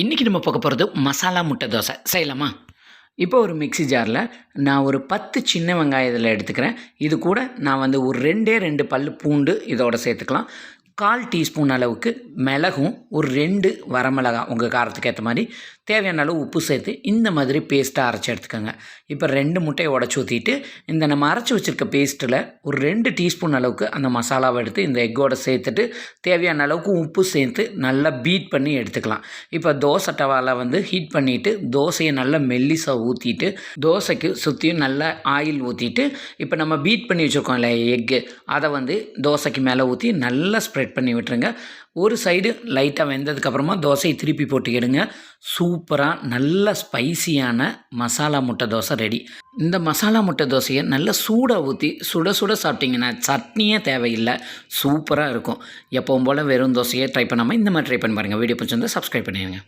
இன்றைக்கி நம்ம பார்க்க போகிறது மசாலா முட்டை தோசை. செய்யலாமா? இப்போ ஒரு மிக்ஸி ஜாரில் நான் ஒரு பத்து சின்ன வெங்காயம் இதில் எடுத்துக்கிறேன். இது கூட நான் வந்து ஒரு ரெண்டே ரெண்டு பல் பூண்டு இதோட சேர்த்துக்கலாம். கால் டீஸ்பூன் அளவுக்கு மிளகும் ஒரு ரெண்டு வரமிளகா உங்கள் காரத்துக்கு ஏற்ற மாதிரி. தேவையான அளவு உப்பு சேர்த்து இந்த மாதிரி பேஸ்ட்டாக அரைச்சி எடுத்துக்கோங்க. இப்போ ரெண்டு முட்டையை உடச்சி ஊற்றிட்டு இந்த நம்ம அரைச்சி வச்சுருக்க பேஸ்ட்டில் ஒரு ரெண்டு டீஸ்பூன் அளவுக்கு அந்த மசாலாவை எடுத்து இந்த எக்கோட சேர்த்துட்டு தேவையான அளவுக்கு உப்பு சேர்த்து நல்லா பீட் பண்ணி எடுத்துக்கலாம். இப்போ தோசை டவாவில் வந்து ஹீட் பண்ணிவிட்டு தோசையை நல்லா மெல்லிசாக ஊற்றிட்டு தோசைக்கு சுற்றியும் நல்லா ஆயில் ஊற்றிட்டு இப்போ நம்ம பீட் பண்ணி வச்சுருக்கோம் இல்லை எக்கு அதை வந்து தோசைக்கு மேலே ஊற்றி நல்லா ஸ்ப்ரெட் பண்ணி விட்டுருங்க. ஒரு சைடு லைட்டாக வெந்ததுக்கப்புறமா தோசையை திருப்பி போட்டுக்கிடுங்க சூப்பராக நல்ல ஸ்பைசியான மசாலா முட்டை தோசை ரெடி இந்த மசாலா முட்டை தோசையை நல்லா சூடாக ஊற்றி சுட சுட சாப்பிட்டிங்கன்னா சட்னியே தேவையில்லை. சூப்பராக இருக்கும். எப்பவும் போல் வெறும் தோசையை ட்ரை பண்ணாமல் இந்த மாதிரி ட்ரை பண்ணி பாருங்கள் வீடியோ பிடிச்சிருந்தா சப்ஸ்கிரைப் பண்ணிடுங்க.